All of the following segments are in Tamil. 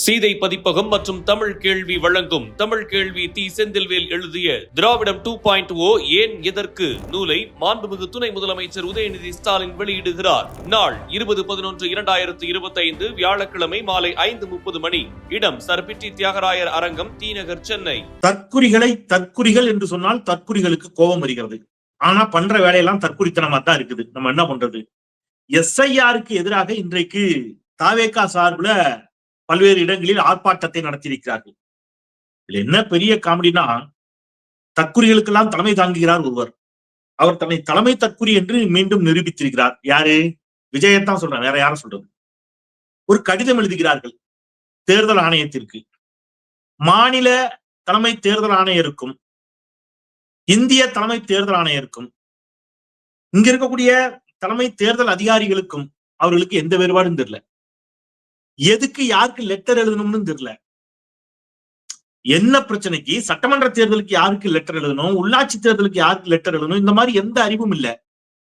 சீதை பதிப்பகம் மற்றும் தமிழ் கேள்வி வழங்கும் தமிழ் கேள்வி தி செந்தில்வேல் எழுதிய திராவிடம் டூ பாயிண்ட் ஓ ஏன் எதற்கு நூலை மாண்புமிகு துணை முதலமைச்சர் உதயநிதி ஸ்டாலின் வெளியிடுகிறார். நாள் இருபது பதினொன்று இரண்டாயிரத்து இருபத்தைந்து வியாழக்கிழமை மாலை ஐந்து முப்பது மணி. இடம் சர்பிட்டி தியாகராயர் அரங்கம் தீநகர் சென்னை. தற்குறிகளை தற்குறிகள் என்று சொன்னால் தற்குறிகளுக்கு கோபம் வருகிறது. ஆனா பண்ற வேலையெல்லாம் தற்குறித்தனமா தான் இருக்குது. நம்ம என்ன பண்றது? எஸ்ஐஆருக்கு எதிராக இன்றைக்கு தாவேகா சார்புல பல்வேறு இடங்களில் ஆர்ப்பாட்டத்தை நடத்தியிருக்கிறார்கள். இதுல என்ன பெரிய காமெடினா தற்குறிகளுக்கெல்லாம் தலைமை தாங்குகிறார் ஒருவர். அவர் தன்னை தலைமை தற்குறி என்று மீண்டும் நிரூபித்திருக்கிறார். யாரு? விஜயத்தான் சொல்றேன் வேற யாரும் சொல்றது ஒரு கடிதம் எழுதுகிறார்கள் தேர்தல் ஆணையத்திற்கு. மாநில தலைமை தேர்தல் ஆணையருக்கும் இந்திய தலைமை தேர்தல் ஆணையருக்கும் இங்க இருக்கக்கூடிய தலைமை தேர்தல் அதிகாரிகளுக்கும் அவர்களுக்கு எந்த வேறுபாடும் தெரியல. எதுக்கு யாருக்கு லெட்டர் எழுதணும்னு தெரியல. என்ன பிரச்சனைக்கு சட்டமன்ற தேர்தலுக்கு யாருக்கு லெட்டர் எழுதணும் உள்ளாட்சி தேர்தலுக்கு யாருக்கு லெட்டர் எழுதணும் இந்த மாதிரி எந்த அறிவும் இல்ல.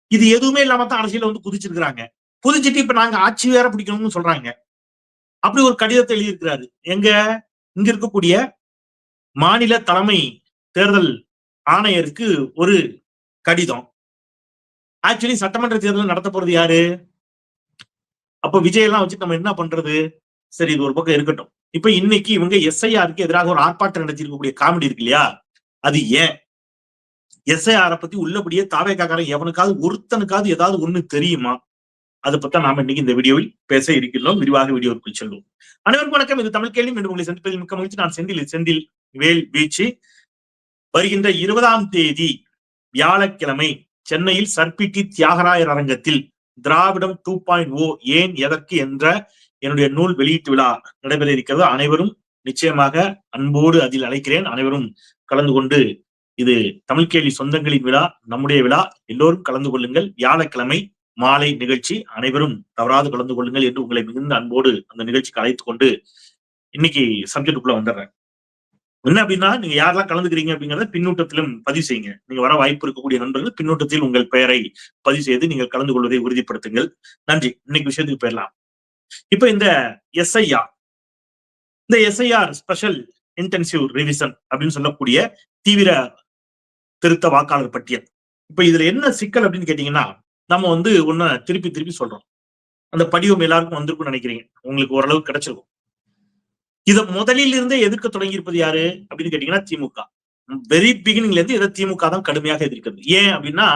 இது எதுவுமே இல்லாம தான் அரசியல வந்து குதிச்சிருக்கிறாங்க. குதிச்சிட்டு இப்ப நாங்க ஆட்சி வேற பிடிக்கணும்னு சொல்றாங்க. அப்படி ஒரு கடிதத்தை எழுதியிருக்கிறாரு. எங்க? இங்க இருக்கக்கூடிய மாநில தலைமை தேர்தல் ஆணையருக்கு ஒரு கடிதம். ஆக்சுவலி சட்டமன்ற தேர்தல் நடத்த போறது யாரு? அப்ப விஜய் எல்லாம் வச்சு நம்ம என்ன பண்றது? சரி இது ஒரு பக்கம் இருக்கட்டும். இப்ப இன்னைக்கு இவங்க எஸ்ஐஆருக்கு எதிராக ஒரு ஆர்ப்பாட்டம் நடத்திருக்கக்கூடிய காமெடி இருக்கு இல்லையா? அது ஏன்? எஸ்ஐஆரை பத்தி உள்ளபடியே தாவேக்காரன் எவனுக்காவது ஒருத்தனுக்காவது ஏதாவது ஒண்ணு தெரியுமா? அதை பத்தி நாம இன்னைக்கு இந்த வீடியோவில் பேச இருக்கிறோம் விரிவாக வீடியோவுக்குள் செல்வோம். அனைவருக்கும் வணக்கம். இது தமிழ் கேள்வி. என்று உங்களை சந்திப்பதில் மிக்க மகிழ்ச்சி. நான் செந்தில். செந்தில் வேல் வீச்சு. வருகின்ற இருபதாம் தேதி வியாழக்கிழமை சென்னையில் சர்பிட்டி தியாகராயர் அரங்கத்தில் திராவிடம் டூ பாயிண்ட் ஓ ஏன் எதற்கு என்ற என்னுடைய நூல் வெளியீட்டு விழா நடைபெற இருக்கிறது. அனைவரும் நிச்சயமாக அன்போடு அதில் அழைக்கிறேன். அனைவரும் கலந்து கொண்டு இது தமிழ் கேள்வி சொந்தங்களின் விழா நம்முடைய விழா. எல்லோரும் கலந்து கொள்ளுங்கள். வியாழக்கிழமை மாலை நிகழ்ச்சி. அனைவரும் தவறாது கலந்து கொள்ளுங்கள் என்று உங்களை மிகுந்த அன்போடு அந்த நிகழ்ச்சிக்கு அழைத்து கொண்டு இன்னைக்கு சப்ஜெக்டுக்குள்ள வந்துடுறேன். என்ன அப்படின்னா நீங்க யாரெல்லாம் கலந்துக்கிறீங்க அப்படிங்கறத பின்னூட்டத்திலும் பதிவு செய்யுங்க. நீங்க வர வாய்ப்பு இருக்கக்கூடிய நண்பர்கள் பின்னூட்டத்தில் உங்கள் பெயரை பதிவு செய்து நீங்கள் கலந்து கொள்வதை உறுதிப்படுத்துங்கள். நன்றி. இன்னைக்கு விஷயத்துக்கு போயிடலாம். இப்ப இந்த எஸ்ஐஆர் இந்த எஸ்ஐஆர் ஸ்பெஷல் இன்டென்சிவ் ரிவிசன் அப்படின்னு சொல்லக்கூடிய தீவிர திருத்த வாக்காளர் பட்டியல். இப்ப இதுல என்ன சிக்கல் அப்படின்னு கேட்டீங்கன்னா நம்ம வந்து ஒன்னு திருப்பி திருப்பி சொல்றோம். அந்த படிவம் எல்லாருக்கும் வந்திருக்கும்னு நினைக்கிறீங்க. உங்களுக்கு ஓரளவுக்கு கிடைச்சிருக்கும். இத முதலில் இருந்தே எதிர்க்க தொடங்கி இருப்பது யாரு? அப்படின்னு கேட்டீங்கன்னா திமுக. வெரி பிகினிங்ல இருந்து இதை திமுக தான் கடுமையாக எதிர்க்கிறது. ஏன் அப்படின்னா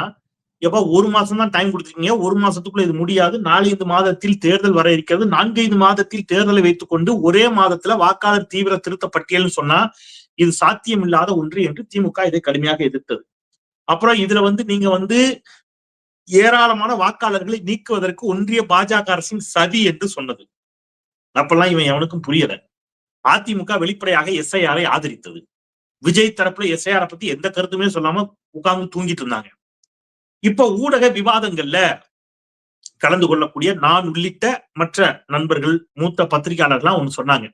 எப்ப ஒரு மாசம் தான் டைம் கொடுத்துருக்கீங்க. ஒரு மாசத்துக்குள்ள இது முடியாது. நாலஞ்சு மாதத்தில் தேர்தல் வர இருக்கிறது. நான்கைந்து மாதத்தில் தேர்தலை வைத்துக் கொண்டு ஒரே மாதத்துல வாக்காளர் தீவிர திருத்த பட்டியல்னு சொன்னா இது சாத்தியம் இல்லாத ஒன்று என்று திமுக இதை கடுமையாக எதிர்த்தது. அப்புறம் இதுல வந்து நீங்க வந்து ஏராளமான வாக்காளர்களை நீக்குவதற்கு ஒன்றிய பாஜக அரசின் சதி என்று சொன்னது. அப்பெல்லாம் இவன் எவனுக்கும் புரியல. அதிமுக வெளிப்படையாக எஸ்ஐஆரை ஆதரித்தது. விஜய் தரப்புல எஸ்ஐஆரை பத்தி எந்த கருத்துமே சொல்லாம உட்கார்ந்து தூங்கிட்டு இருந்தாங்க. இப்ப ஊடக விவாதங்கள்ல கலந்து கொள்ளக்கூடிய நான் உள்ளிட்ட மற்ற நண்பர்கள் மூத்த பத்திரிகையாளர்லாம் ஒண்ணு சொன்னாங்க.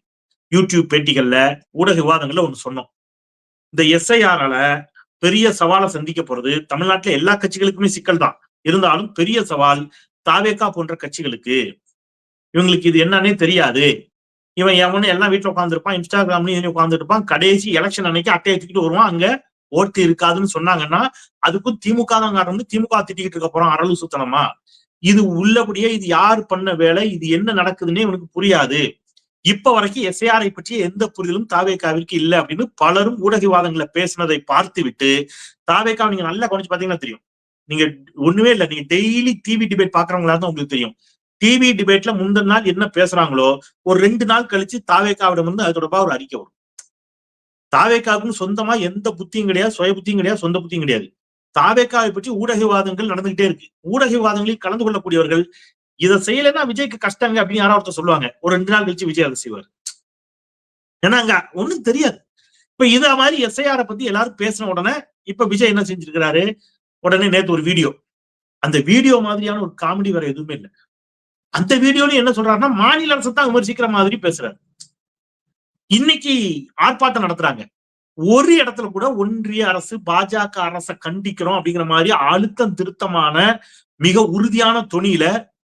யூடியூப் பேட்டிகள்ல ஊடக விவாதங்கள்ல ஒண்ணு சொன்னோம். இந்த எஸ்ஐஆரால பெரிய சவாலை சந்திக்க போறது தமிழ்நாட்டுல எல்லா கட்சிகளுக்குமே சிக்கல் தான். இருந்தாலும் பெரிய சவால் தாவேகா போன்ற கட்சிகளுக்கு இவங்களுக்கு இது என்னன்னே தெரியாது. இவன் எவனு எல்லாம் வீட்டுல உட்காந்துருப்பான் இன்ஸ்டாகிராம்லயும் உட்காந்துட்டு இருப்பான் கடைசி எலெக்ஷன் அன்னைக்கு அட்டையை தூக்கிட்டு வருவான். அங்க ஓட்டு இருக்காதுன்னு சொன்னாங்கன்னா அதுக்கும் திமுக தான் காரணம் திமுக திட்டிக்கிட்டு இருக்க போறோம் அரளு சுத்தனமா. இது உள்ளபடியே இது யார் பண்ண வேலை இது என்ன நடக்குதுன்னே இவனுக்கு புரியாது. இப்ப வரைக்கும் எஸ்ஐஆரை பற்றிய எந்த புரிதலும் தாவேக்காவிற்கு இல்லை அப்படின்னு பலரும் ஊடகவாதங்களை பேசினதை பார்த்து விட்டு தாவேக்காவை நீங்க நல்லா கவனிச்சு பாத்தீங்கன்னா தெரியும். நீங்க ஒண்ணுமே இல்லை நீங்க டெய்லி டிவி டிபேட் பாக்குறவங்களா தான் உங்களுக்கு தெரியும். டிவி டிபேட்ல முந்தின நாள் என்ன பேசுறாங்களோ ஒரு ரெண்டு நாள் கழிச்சு தாவேக்காவிடம் வந்து அது தொடர்பாக ஒரு அறிக்கை வரும். தாவேக்காவுக்குன்னு சொந்தமா எந்த புத்தியும் கிடையாது சுய புத்தியும் கிடையாது சொந்த புத்தியும் கிடையாது. தாவேக்காவை பற்றி ஊடகவாதங்கள் நடந்துகிட்டே இருக்கு. ஊடகவாதங்களில் கலந்து கொள்ளக்கூடியவர்கள் இதை செய்யலைன்னா விஜய்க்கு கஷ்டங்க அப்படின்னு யாரோ ஒருத்தர் சொல்லுவாங்க. ஒரு ரெண்டு நாள் கழிச்சு விஜய் அதை செய்வார். ஏன்னா அங்க ஒண்ணும் தெரியாது. இப்ப இத மாதிரி எஸ்ஐஆரை பத்தி எல்லாரும் பேசின உடனே இப்ப விஜய் என்ன செஞ்சிருக்கிறாரு? உடனே நேத்து ஒரு வீடியோ. அந்த வீடியோ மாதிரியான ஒரு காமெடி வேற எதுவுமே இல்லை. அந்த வீடியோல என்ன சொல்றாருன்னா மாநில அரசு தான் விமர்சிக்கிற மாதிரி பேசுறாரு. இன்னைக்கு ஆர்ப்பாட்டம் நடத்துறாங்க. ஒரு இடத்துல கூட ஒன்றிய அரசு பாஜக அரசை கண்டிக்கிறோம் அப்படிங்கிற மாதிரி அழுத்தம் திருத்தமான மிக உறுதியான துணியில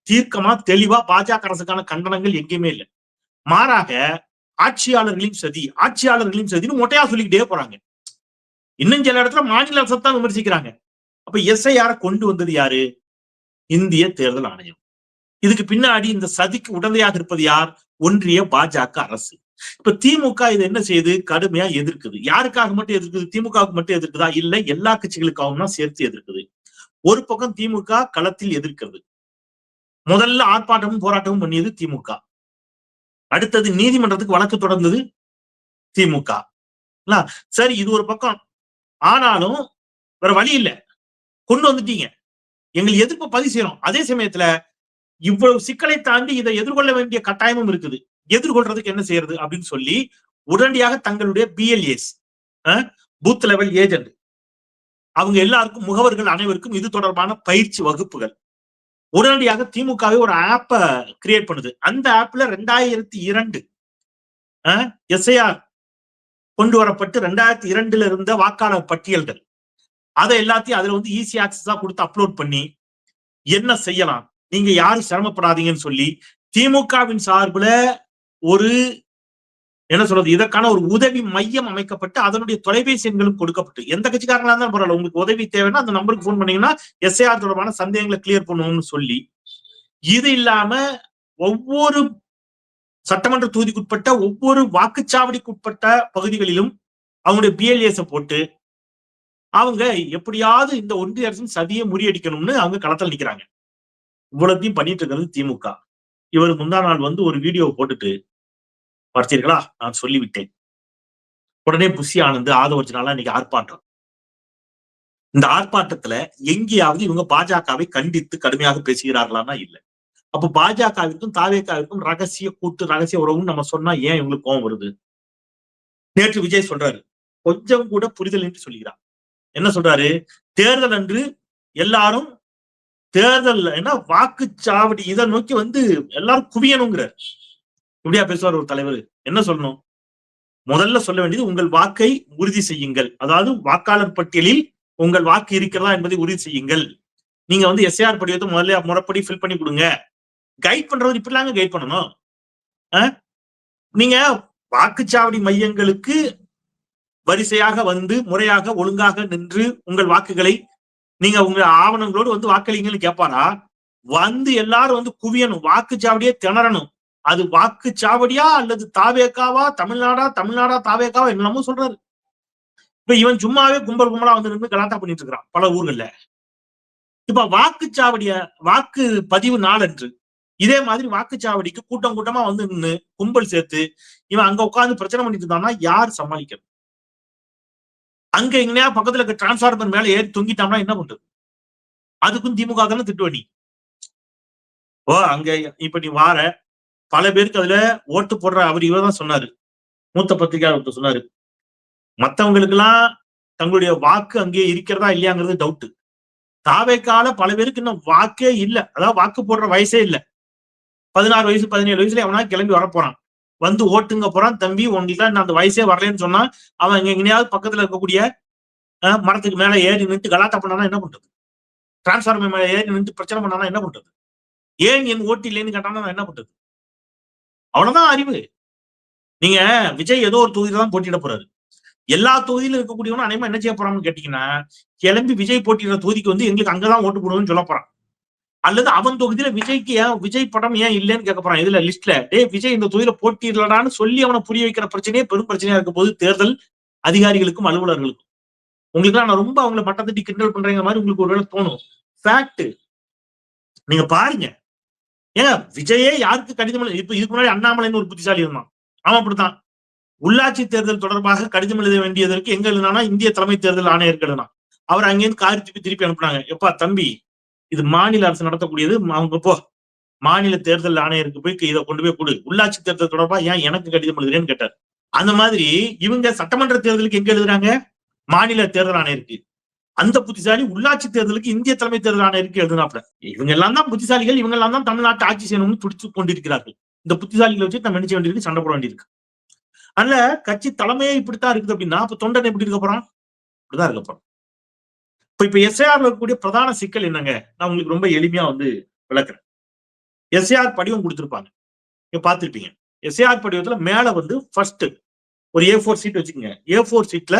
தீர்க்கமா தெளிவா பாஜக அரசுக்கான கண்டனங்கள் எங்கேயுமே இல்லை. மாறாக ஆட்சியாளர்களின் சதி ஆட்சியாளர்களின் சதின்னு மொட்டையா சொல்லிக்கிட்டே போறாங்க. இன்னும் சில இடத்துல மாநில அரசை தான் விமர்சிக்கிறாங்க. அப்ப எஸ்ஐஆர கொண்டு வந்தது யாரு? இந்திய தேர்தல் ஆணையம். இதுக்கு பின்னாடி இந்த சதிக்கு உடந்தையாக இருப்பது யார்? ஒன்றிய பாஜக அரசு. இப்ப திமுக இது என்ன செய்யுது கடுமையா எதிர்க்குது. யாருக்காக மட்டும் எதிர்க்குது? திமுகவுக்கு மட்டும் எதிர்க்குதா? இல்ல எல்லா கட்சிகளுக்காகவும் தான் சேர்த்து எதிர்க்குது. ஒரு பக்கம் திமுக களத்தில் எதிர்க்கிறது. முதல்ல ஆர்ப்பாட்டமும் போராட்டமும் பண்ணியது திமுக. அடுத்தது நீதிமன்றத்துக்கு வழக்கு தொடர்ந்தது திமுக. சரி இது ஒரு பக்கம். ஆனாலும் வேற வழி இல்லை. கொண்டு வந்துட்டீங்க. எங்கள் எதிர்ப்பு பதிவு செய்யறோம். அதே சமயத்துல இவ்வளவு சிக்கலை தாண்டி இதை எதிர்கொள்ள வேண்டிய கட்டாயமும் இருக்குது. எதிர்கொள்றதுக்கு என்ன செய்யறது அப்படின்னு சொல்லி உடனடியாக தங்களுடைய பிஎல்ஏஸ் பூத் லெவல் ஏஜென்ட் அவங்க எல்லாருக்கும் முகவர்கள் அனைவருக்கும் இது தொடர்பான பயிற்சி வகுப்புகள். உடனடியாக திமுகவே ஒரு ஆப்ப கிரியேட் பண்ணுது. அந்த ஆப்ல ரெண்டாயிரத்தி இரண்டு எஸ்ஐஆர் கொண்டு வரப்பட்டு ரெண்டாயிரத்தி இரண்டுல இருந்த வாக்காளர் பட்டியல்கள். அதை எல்லாத்தையும் அதுல வந்து ஈஸி ஆக்சஸா கொடுத்து அப்லோட் பண்ணி என்ன செய்யலாம்? நீங்க யாரும் சிரமப்படாதீங்கன்னு சொல்லி திமுகவின் சார்புல ஒரு என்ன சொல்றது இதற்கான ஒரு உதவி மையம் அமைக்கப்பட்டு அதனுடைய தொலைபேசி எண்களும் கொடுக்கப்பட்டு. எந்த கட்சிக்காரங்களா இருந்தாலும் பரவாயில்ல. உங்களுக்கு உதவி தேவைன்னா அந்த நம்பருக்கு ஃபோன் பண்ணீங்கன்னா எஸ்ஐஆர் தொடர்பான சந்தேகங்களை கிளியர் பண்ணுவோம்னு சொல்லி இது இல்லாம ஒவ்வொரு சட்டமன்ற தொகுதிக்குட்பட்ட ஒவ்வொரு வாக்குச்சாவடிக்குட்பட்ட பகுதிகளிலும் அவங்களுடைய பிஎல்ஏஸ போட்டு அவங்க எப்படியாவது இந்த ஒன்றிய அரசின் சதியை முறியடிக்கணும்னு அவங்க களத்தில் நிக்கிறாங்க. இவ்வளத்தையும் பண்ணிட்டு இருக்கிறது திமுக. இவர் முந்தா நாள் வந்து ஒரு வீடியோ போட்டுட்டு பார்த்தீர்களா? நான் சொல்லிவிட்டேன். உடனே புஷி ஆனந்த் ஆதவர்ஜனால இன்னைக்கு ஆர்ப்பாட்டம். இந்த ஆர்ப்பாட்டத்துல எங்கேயாவது இவங்க பாஜகவை கண்டித்து கடுமையாக பேசுகிறார்களான்னா இல்ல. அப்ப பாஜகவிற்கும் தாவேக்காவிற்கும் ரகசிய கூட்டு ரகசிய உறவுன்னு நம்ம சொன்னா ஏன் இவங்களுக்கு கோவம் வருது? நேற்று விஜய் சொல்றாரு. கொஞ்சம் கூட புரிதல் என்று சொல்கிறார். என்ன சொல்றாரு? தேர்தல் அன்று எல்லாரும் தேர்தல் என்ன வாக்குச்சாவடி இதை நோக்கி வந்து எல்லாரும் குவியணுங்கிறார். இப்படியா பேசுவார் ஒரு தலைவர்? என்ன சொல்லணும்? முதல்ல சொல்ல வேண்டியது உங்கள் வாக்கை உறுதி செய்யுங்கள். அதாவது வாக்காளர் பட்டியலில் உங்கள் வாக்கு இருக்கிறதா என்பதை உறுதி செய்யுங்கள். நீங்க வந்து எஸ்ஏஆர் படிவத்தை முதல்ல முறைப்படி ஃபில் பண்ணி கொடுங்க. கைட் பண்றது இப்படிலாங்க கைட் பண்ணணும். நீங்க வாக்குச்சாவடி மையங்களுக்கு வரிசையாக வந்து முறையாக ஒழுங்காக நின்று உங்கள் வாக்குகளை நீங்க உங்க ஆவணங்களோடு வந்து வாக்களிங்கன்னு கேட்பாரா வந்து எல்லாரும் வந்து குவியணும் வாக்குச்சாவடியே திணறணும். அது வாக்குச்சாவடியா அல்லது தாவேக்காவா தமிழ்நாடா தமிழ்நாடா தாவேக்காவா என்னமோ சொல்றாரு. இப்ப இவன் சும்மாவே கும்பல் கும்பலா வந்து நின்று கலாட்டா பண்ணிட்டு இருக்கிறான் பல ஊர்கள்ல. இப்ப வாக்குச்சாவடிய வாக்கு பதிவு நாளன்று இதே மாதிரி வாக்குச்சாவடிக்கு கூட்டம் கூட்டமா வந்து நின்று கும்பல் சேர்த்து இவன் அங்க உட்கார்ந்து பிரச்சனை பண்ணிட்டு இருந்தான்னா யார் சமாளிக்கணும்? அங்க எங்கனையா பக்கத்துல இருக்க டிரான்ஸ்ஃபார்மர் மேல ஏறி தொங்கிட்டோம்னா என்ன பண்றது? அதுக்கும் திமுக தானே திட்டுவணி ஓ அங்க இப்ப நீ வார. பல பேருக்கு அதுல ஓட்டு போடுற அவர் இவர் தான் சொன்னாரு. மூத்த பத்திரிகையாளர் சொன்னாரு. மத்தவங்களுக்கு எல்லாம் தங்களுடைய வாக்கு அங்கே இருக்கிறதா இல்லையாங்கிறது டவுட் தாவேக்கால பல பேருக்கு இன்னும் வாக்கே இல்ல. அதாவது வாக்கு போடுற வயசே இல்ல. பதினாறு வயசு பதினேழு வயசுல அவனா கிளம்பி வரப்போறான். வந்து ஓட்டுங்க போறான். தம்பி உங்களுக்கு நான் அந்த வயசே வரலன்னு சொன்னா அவன் இங்க எங்கேயாவது பக்கத்துல இருக்கக்கூடிய மரத்துக்கு மேல ஏறி நின்று கலாட்டா பண்ணானா என்ன பண்றது? டிரான்ஸ்பார்மர் மேல ஏறி நின்று பிரச்சனை பண்ணானா என்ன பண்றது? ஏன் என் ஓட்டு இல்லைன்னு கேட்டானா நான் என்ன பண்றது? அவ்வளவுதான் அறிவு. நீங்க விஜய் ஏதோ ஒரு தொகுதியில தான் போட்டியிட போறாரு. எல்லா தொகுதியிலும் இருக்கக்கூடியவனும் அனைமா என்ன செய்ய போறான்னு கேட்டீங்கன்னா கிளம்பி விஜய் போட்டியிடுற தொகுதிக்கு வந்து எங்களுக்கு அங்கதான் ஓட்டு போடுவோம்னு சொல்ல போறான். அல்லது அவன் தொகுதியில விஜய்க்கு ஏன் விஜய் படம் ஏன் இல்லைன்னு கேட்க போறான். இதுல லிஸ்ட்ல டேய் விஜய் இந்த தொகுதியில போட்டியிடலான்னு சொல்லி அவனை புரிய வைக்கிற பிரச்சனையே பெரும் பிரச்சனையா இருக்கும் போது தேர்தல் அதிகாரிகளுக்கும் அலுவலர்களுக்கும். உங்களுக்கு நான் ரொம்ப அவங்களை மட்டத்தட்டி கிண்டல் பண்றேங்க மாதிரி உங்களுக்கு ஒருவேளை தோணும். ஃபேக்ட் நீங்க பாருங்க. ஏங்க விஜயே யாருக்கு கடிதம் இப்ப இதுக்கு முன்னாடி அண்ணாமலைன்னு ஒரு புத்திசாலி இருந்தான். ஆமா அப்படித்தான். உள்ளாட்சி தேர்தல் தொடர்பாக கடிதம் எழுத வேண்டியதற்கு எங்க எழுதினா இந்திய தலைமை தேர்தல் ஆணையருக்கு எழுதினான். அவர் அங்கேருந்து காரி திருப்பி திருப்பி அனுப்புனாங்க. எப்பா தம்பி இது மாநில அரசு நடத்தக்கூடியது. அவங்க போ மாநில தேர்தல் ஆணையருக்கு போய் இதை கொண்டு போய் கொடு. உள்ளாட்சி தேர்தல் தொடர்பா ஏன் எனக்கு கடிதம் எழுதுறேன்னு கேட்டார். அந்த மாதிரி இவங்க சட்டமன்ற தேர்தலுக்கு எங்க எழுதுறாங்க? மாநில தேர்தல் ஆணையருக்கு. அந்த புத்திசாலி உள்ளாட்சி தேர்தலுக்கு இந்திய தலைமை தேர்தல் ஆணையருக்கு எழுதினாப்ல இவங்க எல்லாம் தான் புத்திசாலிகள் இவங்க எல்லாம் தான் தமிழ்நாட்டை ஆட்சி செய்யணும்னு துடிச்சு கொண்டிருக்கிறார்கள். இந்த புத்திசாலிகளை வச்சு நம்ம நினைச்ச வேண்டியிருக்கு? சண்டை போட வேண்டியிருக்கு. அதனால கட்சி தலைமையே இப்படித்தான் இருக்குது அப்படின்னா அப்ப தொண்டன் எப்படி இருக்க போறான்? இப்படிதான் இருக்க போறான். இப்போ இப்போ எஸ்ஐஆர்ல இருக்கக்கூடிய பிரதான சிக்கல் என்னங்க? நான் உங்களுக்கு ரொம்ப எளிமையா வந்து விளக்குறேன். எஸ்ஐஆர் படிவம் கொடுத்துருப்பாங்க. நீங்க பார்த்துருப்பீங்க. எஸ்ஏஆர் படிவத்துல மேல வந்து ஃபர்ஸ்ட் ஒரு ஏ ஃபோர் சீட் வச்சுக்கோங்க. ஏ ஃபோர் சீட்ல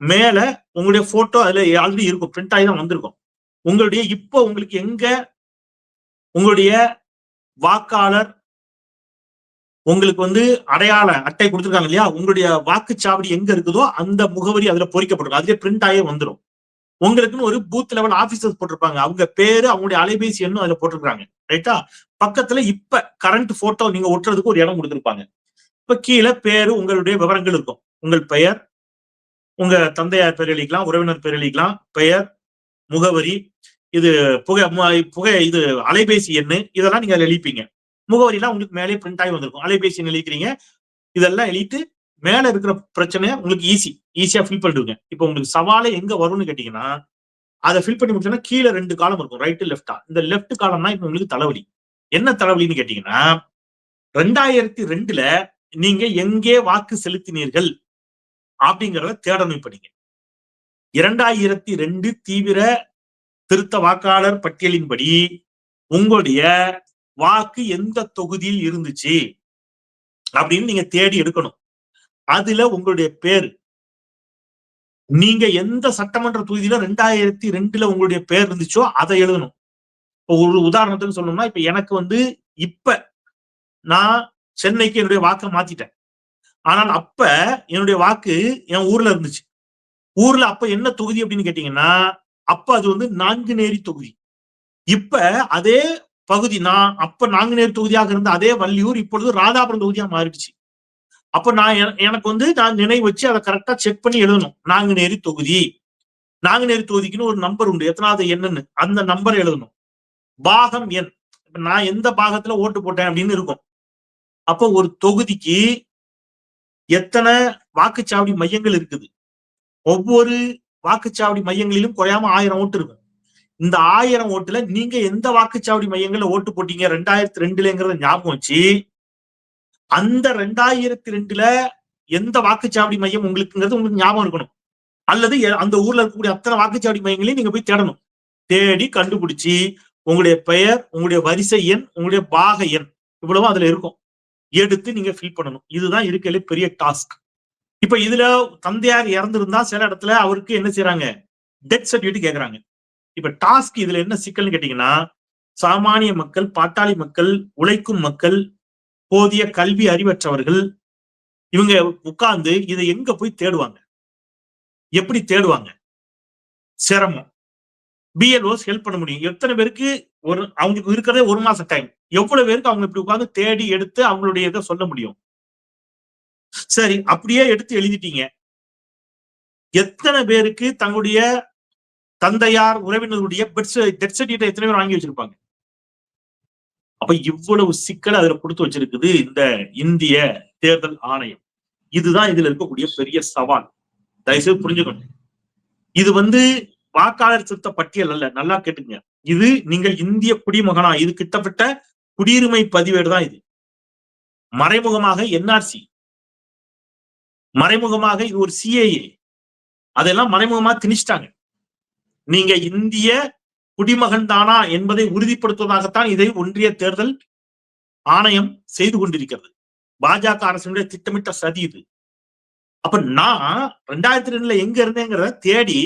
மேல உங்களுடைய போட்டோ அதுல ஆல்ரெடி இருக்கும். பிரிண்ட் ஆகி தான் வந்திருக்கும். உங்களுடைய இப்போ உங்களுக்கு எங்க? உங்களுடைய வாக்காளர் உங்களுக்கு வந்து அடையாள அட்டை கொடுத்துருக்காங்க இல்லையா? உங்களுடைய வாக்குச்சாவடி எங்க இருக்குதோ அந்த முகவரி அதுல பொறிக்கப்பட்டிருக்கும். அதுல பிரிண்ட் ஆகி வந்துடும் உங்களுக்குன்னு ஒரு பூத் லெவல் ஆபீசர்ஸ் போட்டிருப்பாங்க. அவங்க பேரு அவங்களுடைய அலைபேசி எண்ணும் அதுல போட்டிருக்காங்க ரைட்டா பக்கத்துல இப்ப கரண்ட் போட்டோ நீங்க ஒட்டுறதுக்கு ஒரு இடம் கொடுத்துருப்பாங்க. இப்ப கீழே பேரு உங்களுடைய விவரங்கள் இருக்கும். உங்கள் பெயர் உங்க தந்தையார் பேர் எழுதிக்கலாம் உறவினர் பேர் எழுதிக்கலாம் பெயர் முகவரி இது புகை மு- புகை இது அலைபேசி எண்ணு இதெல்லாம் நீங்க அதில் எழுப்பிங்க முகவரிலாம் உங்களுக்கு மேலே பிரிண்ட் ஆகி வந்திருக்கும். அலைபேசி எழுதிக்கிறீங்க. இதெல்லாம் எழுதிட்டு மேல இருக்கிற பிரச்சனையை உங்களுக்கு ஈஸி ஈஸியா ஃபில் பண்ணிடுங்க. இப்போ உங்களுக்கு சவாலே எங்க வரும்னு கேட்டீங்கன்னா அதை ஃபில் பண்ணி முடிச்சோன்னா கீழே ரெண்டு காலம் இருக்கும் ரைட்டு லெஃப்டா இந்த லெஃப்ட் காலம்னா இப்போ உங்களுக்கு தலைவலி. என்ன தலைவலின்னு கேட்டீங்கன்னா ரெண்டாயிரத்தி ரெண்டுல நீங்க எங்கே வாக்கு செலுத்தினீர்கள் அப்படிங்கிறத தேடணும் இப்ப நீங்க. இரண்டாயிரத்தி ரெண்டு தீவிர திருத்த வாக்காளர் பட்டியலின்படி உங்களுடைய வாக்கு எந்த தொகுதியில் இருந்துச்சு அப்படின்னு நீங்க தேடி எடுக்கணும். அதுல உங்களுடைய பேர். நீங்க எந்த சட்டமன்ற தொகுதியில ரெண்டாயிரத்தி ரெண்டுல உங்களுடைய பேர் இருந்துச்சோ அதை எழுதணும். இப்போ ஒரு உதாரணத்துக்கு சொல்லணும்னா இப்ப எனக்கு வந்து இப்ப நான் சென்னைக்கு என்னுடைய வாக்கை மாத்திட்டேன். ஆனால் அப்ப என்னுடைய வாக்கு என் ஊர்ல இருந்துச்சு. ஊர்ல அப்ப என்ன தொகுதி அப்படின்னு கேட்டீங்கன்னா அப்ப அது வந்து நான்குநேரி தொகுதி. இப்ப அதே பகுதி நான் அப்ப நாங்குநேரி தொகுதியாக இருந்த அதே வள்ளியூர் இப்பொழுது ராதாபுரம் தொகுதியா மாறிடுச்சு. அப்ப நான் எனக்கு வந்து நான் நினைவு வச்சு அதை கரெக்டா செக் பண்ணி எழுதணும். நாங்குநேரி தொகுதி. நாங்குநேரி தொகுதிக்குன்னு ஒரு நம்பர் உண்டு. எத்தனாவது என்னன்னு. அந்த நம்பர் எழுதணும். பாகம் எண். இப்ப நான் எந்த பாகத்துல ஓட்டு போட்டேன் அப்படின்னு இருக்கும். அப்போ ஒரு தொகுதிக்கு எத்தனை வாக்குச்சாவடி மையங்கள் இருக்குது? ஒவ்வொரு வாக்குச்சாவடி மையங்களிலும் குறையாம ஆயிரம் ஓட்டு இருக்கும். இந்த ஆயிரம் ஓட்டுல நீங்க எந்த வாக்குச்சாவடி மையங்கள்ல ஓட்டு போட்டீங்க? ரெண்டாயிரத்தி ரெண்டுலங்கிறத ஞாபகம் வச்சு அந்த ரெண்டாயிரத்தி ரெண்டுல எந்த வாக்குச்சாவடி மையம் உங்களுக்குங்கிறது உங்களுக்கு ஞாபகம் இருக்கணும். அல்லது அந்த ஊர்ல இருக்கக்கூடிய அத்தனை வாக்குச்சாவடி மையங்களையும் நீங்க போய் தேடணும். தேடி கண்டுபிடிச்சு உங்களுடைய பெயர் உங்களுடைய வரிசை எண் உங்களுடைய பாக எண் இவ்வளவு அதுல இருக்கும். எடுத்து நீங்க ஃபில் பண்ணணும். இதுதான் இருக்கையிலே பெரிய டாஸ்க் இப்ப இதுல தந்தையார் இறந்திருந்தா சில இடத்துல அவருக்கு என்ன செய்யறாங்க டெத் சர்டிபிகேட் கேக்குறாங்க. இப்ப டாஸ்க் இதுல என்ன சிக்கல்னு கேட்டீங்கன்னா சாமானிய மக்கள் பாட்டாளி மக்கள் உழைக்கும் மக்கள் போதிய கல்வி அறிவற்றவர்கள் இவங்க உட்கார்ந்து இதை எங்க போய் தேடுவாங்க? எப்படி தேடுவாங்க? சிரமம். பிஎல்ஓஸ் ஹெல்ப் பண்ண முடியும். எத்தனை பேருக்கு ஒரு அவங்களுக்கு இருக்கிறதே ஒரு மாசம் டைம் எவ்வளவு பேருக்கு அவங்க இப்படி உட்காந்து தேடி எடுத்து அவங்களுடைய இதை சொல்ல முடியும்? சரி அப்படியே எடுத்து எழுதிட்டீங்க. எத்தனை பேருக்கு தங்களுடைய தந்தையார் உறவினருடைய பெட் டெத் சர்டிஃபிகேட் எத்தனை பேர் வாங்கி வச்சிருப்பாங்க? அப்ப இவ்வளவு சிக்கல் அதுல கொடுத்து வச்சிருக்குது இந்த இந்திய தேர்தல் ஆணையம். இதுதான் இதுல இருக்கக்கூடிய பெரிய சவால். தயவுசெய்து புரிஞ்சுக்கணும் இது வந்து வாக்காளர் திருத்த பட்டியல் அல்ல. நல்லா கேட்டுங்க இது நீங்கள் இந்திய குடிமகனா இது கிட்டத்தட்ட குடியுரிமை பதிவேடு தான் இது. மறைமுகமாக என்ஆர்சி. மறைமுகமாக இது ஒரு சிஏஏ அதெல்லாம் மறைமுகமா திணிச்சிட்டாங்க. நீங்க இந்திய குடிமகன் தானா என்பதை உறுதிப்படுத்துவதாகத்தான் இதை ஒன்றிய தேர்தல் ஆணையம் செய்து கொண்டிருக்கிறது. பாஜக அரசினுடைய திட்டமிட்ட சதி இது. அப்ப நான் ரெண்டாயிரத்தி ரெண்டுல எங்க இருந்தேங்கிறத தேடி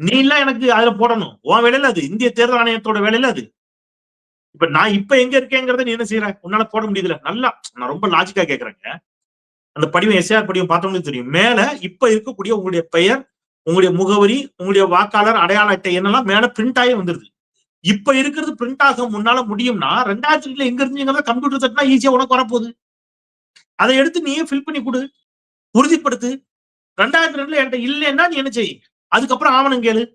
நீ எல்லாம் எனக்கு அதுல போடணும். உன் வேலையில அது இந்திய தேர்தல் ஆணையத்தோட வேலையில அது. இப்ப நான் இப்ப எங்க இருக்கேங்கிறத நீ என்ன செய்யற உன்னால போட முடியுதுல நல்லா நான் ரொம்ப லாஜிக்கா கேக்குறேங்க. அந்த படிவம் எஸ்ஆர் படிவம் பார்த்தவங்களுக்கு தெரியும். மேல இப்ப இருக்கக்கூடிய உங்களுடைய பெயர் உங்களுடைய முகவரி உங்களுடைய வாக்காளர் அடையாள அட்டை என்னெல்லாம் மேல பிரிண்ட் ஆகி வந்துருது. இப்ப இருக்கிறது பிரிண்ட் ஆக முன்னால முடியும்னா ரெண்டாயிரத்தி ரெண்டுல எங்க இருந்தீங்கன்னா கம்ப்யூட்டர் தட்டினா ஈஸியா உனக்கு வரப்போகுது. அதை எடுத்து நீயே ஃபில் பண்ணி கொடு. உறுதிப்படுத்து. ரெண்டாயிரத்தி ரெண்டுல என்கிட்ட இல்லைன்னா நீ என்ன செய்? அதுக்கப்புறம் ஆவணம் கேளு.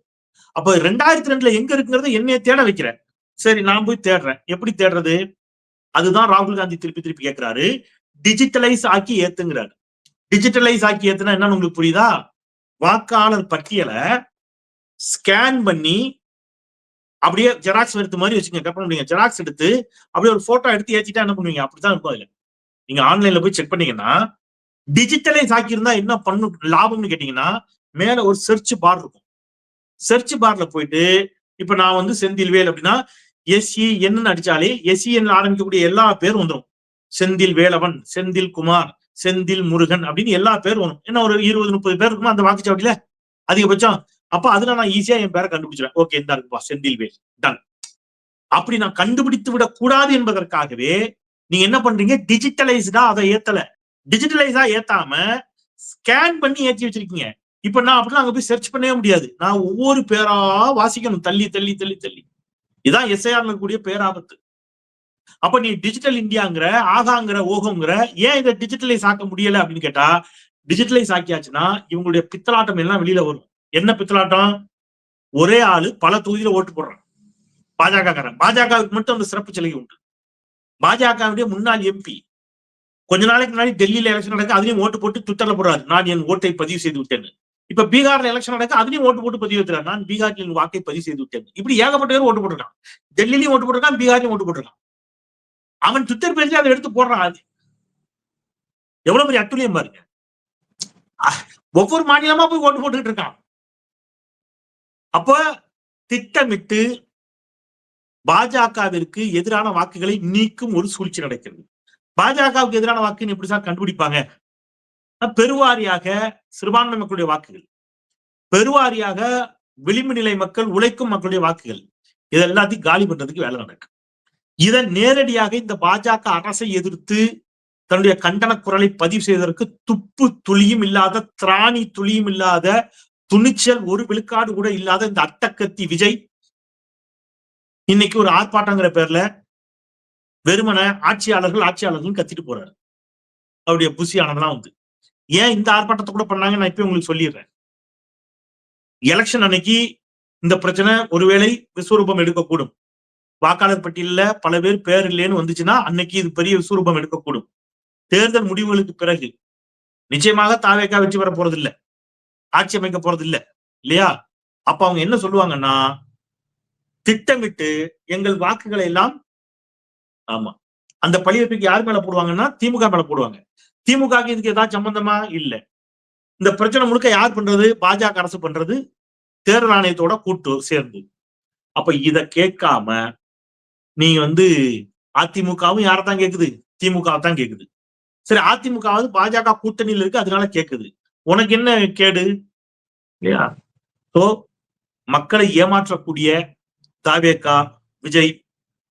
அப்ப ரெண்டாயிரத்தி ரெண்டுல எங்க இருக்குங்கிறத என்னைய தேட வைக்கிறேன் சரி நான் போய் தேடுறேன். எப்படி தேடுறது? அதுதான் ராகுல் காந்தி திருப்பி திருப்பி கேட்கிறாரு டிஜிட்டலைஸ் ஆக்கி ஏத்துங்கிறாரு. டிஜிட்டலைஸ் ஆக்கி ஏத்துனா என்னன்னு உங்களுக்கு புரியுதா? வாக்காளர் பட்டியலை ஸ்கேன் பண்ணி அப்படியே ஜெராக்ஸ் எடுத்த மாதிரி வச்சுக்கோங்க. கற்பனை பண்ணுவீங்க ஜெராக்ஸ் எடுத்து அப்படியே ஒரு போட்டோ எடுத்து ஏற்றிட்டா என்ன பண்ணுவீங்க? அப்படிதான் இருக்கும் அதுல. நீங்க ஆன்லைன்ல போய் செக் பண்ணீங்கன்னா டிஜிட்டலைஸ் ஆக்கியிருந்தா என்ன பண்ணும்? லாபம்னு கேட்டீங்கன்னா மேல ஒரு சர்ச் பார் இருக்கும். சர்ச் பார்ல போயிட்டு இப்ப நான் வந்து செந்தில்வேல் அப்படின்னா எஸ்இ என்னன்னு அடிச்சாலே எஸ்இஎன் ஆரம்பிக்கக்கூடிய எல்லா பேரும் வந்துடும் செந்தில் வேலவன் செந்தில் குமார் செந்தில் முருகன் அப்படின்னு எல்லா பேரும் வரும். என்ன ஒரு இருபது முப்பது பேர் இருக்குமா அந்த வாக்குச்சாவடியில? அதிகபட்சம் அப்ப அதுல நான் ஈஸியா என் பேரை கண்டுபிடிச்சிடுவேன் ஓகே இந்த இருக்குப்பா செந்தில் வேல் டன் அப்படி நான் கண்டுபிடித்து விடக்கூடாது என்பதற்காகவே நீங்க என்ன பண்றீங்க? டிஜிட்டலைஸ்டா அதை ஏத்தல. டிஜிட்டலைஸா ஏத்தாம ஸ்கேன் பண்ணி ஏற்றி வச்சிருக்கீங்க. இப்ப நான் அப்படிலாம் அங்க போய் சர்ச் பண்ணவே முடியாது. நான் ஒவ்வொரு பேரா வாசிக்கணும். தள்ளி தள்ளி தள்ளி தள்ளி. இதான் எஸ்ஐஆர் கூடிய பேராபத்து. அப்ப நீ டிஜிட்டல் இந்தியாங்கிற ஆகாங்கிற ஓகோங்கிற ஏன் இதை டிஜிட்டலைஸ் ஆக்க முடியல அப்படின்னு கேட்டா டிஜிட்டலைஸ் ஆக்கியாச்சுன்னா இவங்களுடைய பித்தலாட்டம் எல்லாம் வெளியில வரும். என்ன பித்தலாட்டம்? ஒரே ஆளு பல தொகுதியில ஓட்டு போடுறான் பாஜக காரன் பாஜகவுக்கு மட்டும் அந்த சிறப்பு சலுகை உண்டு. பாஜகவுடைய முன்னாள் எம்பி கொஞ்ச நாளைக்கு முன்னாடி டெல்லியில எலெக்ஷன் நடக்க அதுலயும் ஓட்டு போட்டு ட்விட்டர்ல போடுறாரு. நான் என் ஓட்டை பதிவு செய்து விட்டேன்னு. இப்ப பீகார்ல எலெக்ஷன் நடக்க அதுலயும் ஓட்டு போட்டு பதிவு வைக்கிறார். நான் பீகாரில் என் வாக்கை பதிவு செய்து விட்டேன் இப்படி ஏகப்பட்ட பேர் ஓட்டு போட்டிருக்கான் டெல்லியிலயும் ஓட்டு போட்டிருக்கான் பீகார்லயும் ஓட்டு போட்டிருக்கான். அவன் ட்விட்டர் பேஜ்ல அதை எடுத்து போடுறான் அது எவ்வளவு பெரிய அட்டுலியம் பாருங்க. ஒவ்வொரு மாநிலமா போய் ஓட்டு போட்டுக்கிட்டு இருக்கான். அப்ப திட்டமிட்டு பாஜகவிற்கு எதிரான வாக்குகளை நீக்கும் ஒரு சூழ்ச்சி நடக்கிறது. பாஜகவுக்கு எதிரான வாக்குன்னு எப்படி சார் கண்டுபிடிப்பாங்க? பெருவாரியாக சிறுபான்மை மக்களுடைய வாக்குகள் பெருவாரியாக விளிம்பு நிலை மக்கள் உழைக்கும் மக்களுடைய வாக்குகள் இது எல்லாத்தையும் காலி பண்றதுக்கு வேலை நடக்கும். இதை நேரடியாக இந்த பாஜக அரசை எதிர்த்து தன்னுடைய கண்டன குரலை பதிவு செய்வதற்கு துப்பு துளியும் இல்லாத திராணி துளியும் இல்லாத துணிச்சல் ஒரு விழுக்காடு கூட இல்லாத இந்த அட்டக்கத்தி விஜய். இன்னைக்கு ஒரு ஆர்ப்பாட்டங்கிற பேர்ல வெறுமன ஆட்சியாளர்கள் ஆட்சியாளர்கள் கத்திட்டு போறாரு. அவருடைய புசியானதெல்லாம் வந்து. ஏன் இந்த ஆர்ப்பாட்டத்தை கூட பண்ணாங்க? நான் இப்ப உங்களுக்கு சொல்லிடுறேன். எலெக்ஷன் அன்னைக்கு இந்த பிரச்சனை ஒருவேளை விஸ்வரூபம் எடுக்கக்கூடும். வாக்காளர் பட்டியல்ல பல பேர் பேர் இல்லைன்னு வந்துச்சுன்னா அன்னைக்கு இது பெரிய விஸ்வரூபம் எடுக்கக்கூடும். தேர்தல் முடிவுகளுக்கு பிறகு. நிச்சயமாக தாவேக்கா வெற்றி பெற போறதில்லை. ஆட்சி அமைக்க போறது இல்ல. இல்லையா? அப்ப அவங்க என்ன சொல்லுவாங்கன்னா திட்டமிட்டு எங்கள் வாக்குகளை எல்லாம் ஆமா. அந்த பழியத்துக்கு யார் மேல போடுவாங்கன்னா திமுக மேல போடுவாங்க. திமுக இதுக்கு ஏதாவது சம்பந்தமா? இல்ல. இந்த பிரச்சனை முழுக்க யார் பண்றது? பாஜக அரசு பண்றது. தேர்தல் ஆணையத்தோட கூட்டு சேர்ந்து. அப்ப இத கேட்காம நீ வந்து அதிமுகவும் யாரத்தான் கேக்குது? திமுக தான் கேக்குது. சரி அதிமுகவது பாஜக கூட்டணியில் இருக்கு அதனால கேக்குது. உனக்கு என்ன கேடு? இல்லையா? ஸோ மக்களை ஏமாற்றக்கூடிய தாவேகா விஜய்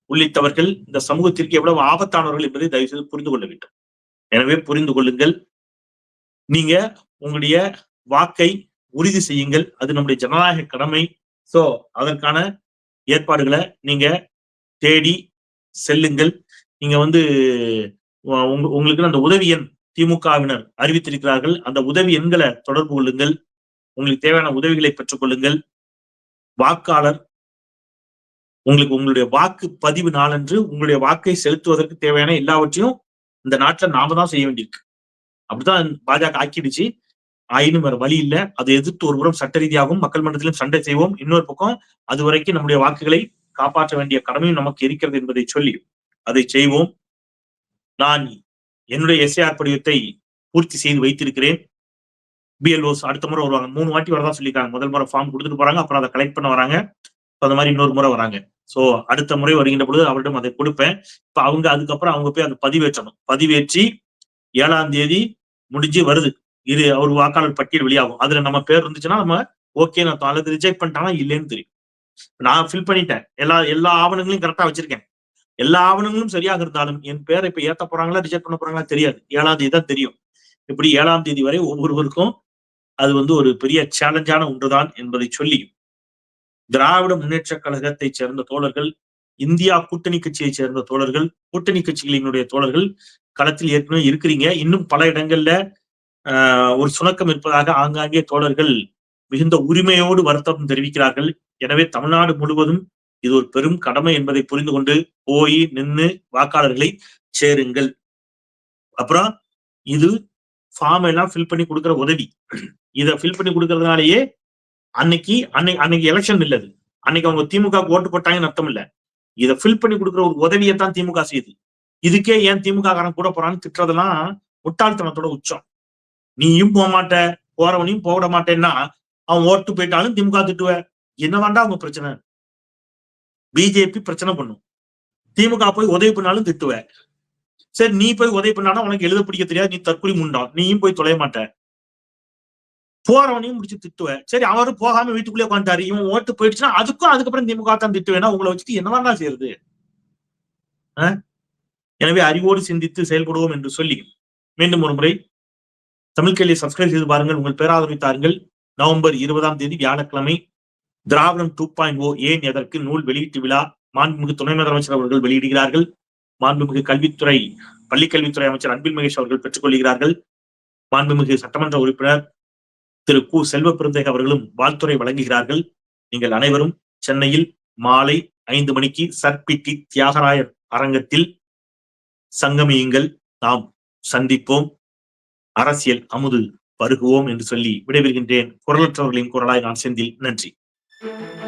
உள்ளிட்டவர்கள் இந்த சமூகத்திற்கு எவ்வளவு ஆபத்தானவர்கள் என்பதை தயவு செய்து புரிந்து கொள்ள வேண்டும். எனவே புரிந்து கொள்ளுங்கள். நீங்க உங்களுடைய வாக்கை உறுதி செய்யுங்கள். அது நம்முடைய ஜனநாயக கடமை. சோ அதற்கான ஏற்பாடுகளை நீங்க தேடி செல்லுங்கள். நீங்க வந்து உங்களுக்கு அந்த உதவி எண் திமுகவினர் அறிவித்திருக்கிறார்கள். அந்த உதவி எண்களை தொடர்பு கொள்ளுங்கள். உங்களுக்கு தேவையான உதவிகளை பெற்றுக்கொள்ளுங்கள் வாக்காளர் உங்களுக்கு உங்களுடைய வாக்கு பதிவு நாளன்று உங்களுடைய வாக்கை செலுத்துவதற்கு தேவையான எல்லாவற்றையும் இந்த நாட்டில் நாம தான் செய்ய வேண்டியிருக்கு. அப்படிதான் பாஜக ஆக்கிடுச்சு. ஆயினும் வேற வழி இல்லை. அதை எதிர்த்து ஒரு புறம் சட்ட ரீதியாகவும் மக்கள் மன்றத்திலும் சண்டை செய்வோம். இன்னொரு பக்கம் அது வரைக்கும் நம்முடைய வாக்குகளை காப்பாற்ற வேண்டிய கடமையும் நமக்கு இருக்கிறது என்பதை சொல்லி அதை செய்வோம். நான் என்னுடைய எஸ்ஏஆர் படிவத்தை பூர்த்தி செய்து வைத்திருக்கிறேன். பிஎல்ஓஸ் அடுத்த முறை வருவாங்க. மூணு வாட்டி வரதான் சொல்லியிருக்காங்க. முதல் முறை ஃபார்ம் கொடுத்துட்டு போறாங்க. அப்புறம் அதை கலெக்ட் பண்ண வராங்க. அந்த மாதிரி இன்னொரு முறை வராங்க. ஸோ அடுத்த முறை வருகின்ற பொழுது அவரிடம் அதை கொடுப்பேன். இப்போ அவங்க அதுக்கப்புறம் அவங்க போய் அதை பதிவேற்றணும். பதிவேற்றி ஏழாம் தேதி முடிஞ்சு வருது. இது அவர் வாக்காளர் பட்டியல் வெளியாகும். அதுல நம்ம பேர் இருந்துச்சுன்னா நம்ம ஓகே நான் அல்லது ரிஜெக்ட் பண்ணிட்டானா இல்லைன்னு தெரியும். நான் ஃபில் பண்ணிட்டேன். எல்லா எல்லா ஆவணங்களையும் கரெக்டா வச்சிருக்கேன். எல்லா ஆவணங்களும் சரியாக இருந்தாலும் என் பேரை இப்ப ஏத்த போறாங்களா ரிஜெக்ட் பண்ண போறாங்களா தெரியாது. ஏழாம் தேதி தான் தெரியும். இப்படி ஏழாம் தேதி வரை ஒவ்வொருவருக்கும் அது வந்து ஒரு பெரிய சேலஞ்சான ஒன்றுதான் என்பதை சொல்லி திராவிட முன்னேற்ற கழகத்தை சேர்ந்த தோழர்கள் இந்தியா கூட்டணி கட்சியை சேர்ந்த தோழர்கள் கூட்டணி கட்சிகளினுடைய தோழர்கள் களத்தில் ஏற்கனவே இருக்கிறீங்க. இன்னும் பல இடங்கள்ல ஆஹ், ஒரு சுணக்கம் இருப்பதாக ஆங்காங்கே தோழர்கள் மிகுந்த உரிமையோடு வருத்தம் தெரிவிக்கிறார்கள். எனவே தமிழ்நாடு முழுவதும் இது ஒரு பெரும் கடமை என்பதை புரிந்து கொண்டு போய் நின்று வாக்காளர்களை சேருங்கள். அப்புறம் இது ஃபார்ம் எல்லாம் ஃபில் பண்ணி கொடுக்குற உதவி. இதை ஃபில் பண்ணி கொடுக்கறதுனாலயே அன்னைக்கு அன்னைக்கு அன்னைக்கு எலெக்ஷன் இல்லது அன்னைக்கு அவங்க திமுக ஓட்டு போட்டாங்கன்னு அர்த்தம் இல்லை. இதை ஃபில் பண்ணி கொடுக்குற ஒரு உதவியை தான் திமுக செய்யுது. இதுக்கே ஏன் திமுக காரன் கூட போறான்னு திட்டுறதெல்லாம் முட்டாள்தனத்தோட உச்சம். நீயும் போக மாட்ட போறவனையும் போட மாட்டேன்னா அவன் ஓட்டு போயிட்டாலும் திமுக திட்டுவ. என்ன வேண்டாம் அவங்க பிரச்சனை? பிஜேபி பிரச்சனை பண்ணும். திமுக போய் உதவி பண்ணாலும் திட்டுவ. சரி நீ போய் உதவி பண்ணாலும் உனக்கு எழுத பிடிக்க தெரியாது. நீ தற்கொலை முண்டா. நீயும் போய் தொலைய மாட்ட. போறவனையும் முடிச்சு திட்டுவ. சரி அவரும் போகாம வீட்டுக்குள்ளே உட்காந்துட்டாரு. இவன் ஓட்டு போயிடுச்சுன்னா அதுக்கும் அதுக்கப்புறம் திமுக தான் திட்டுவேனா உங்களை வச்சுட்டு என்னவா செய்யறது எனவே அறிவோடு சிந்தித்து செயல்படுவோம் என்று சொல்லி மீண்டும் ஒரு முறை தமிழ் கேள்வி சப்ஸ்கிரைப் செய்து பாருங்கள். உங்கள் பேராதரவை தாருங்கள் நவம்பர் இருபதாம் தேதி வியாழக்கிழமை திராவிடம் டூ பாயிண்ட் ஓ ஏன் எதற்கு நூல் வெளியீட்டு விழா? மாண்புமிகு துணை முதலமைச்சர் அவர்கள் வெளியிடுகிறார்கள். மாண்புமிகு கல்வித்துறை பள்ளிக்கல்வித்துறை அமைச்சர் அன்பில் மகேஷ் அவர்கள் பெற்றுக்கொள்கிறார்கள். மாண்புமிகு சட்டமன்ற உறுப்பினர் திரு கு செல்வ பெருந்தேக அவர்களும் வாழ்த்துறை வழங்குகிறார்கள். நீங்கள் அனைவரும் சென்னையில் மாலை ஐந்து மணிக்கு சர்பிட்டி தியாகராயர் அரங்கத்தில் சங்கமியுங்கள். நாம் சந்திப்போம். அரசியல் அமுது பருகுவோம் என்று சொல்லி விடைபெறுகின்றேன். குரலற்றவர்களின் குரலாய் நான் செந்தில். நன்றி. Thank you.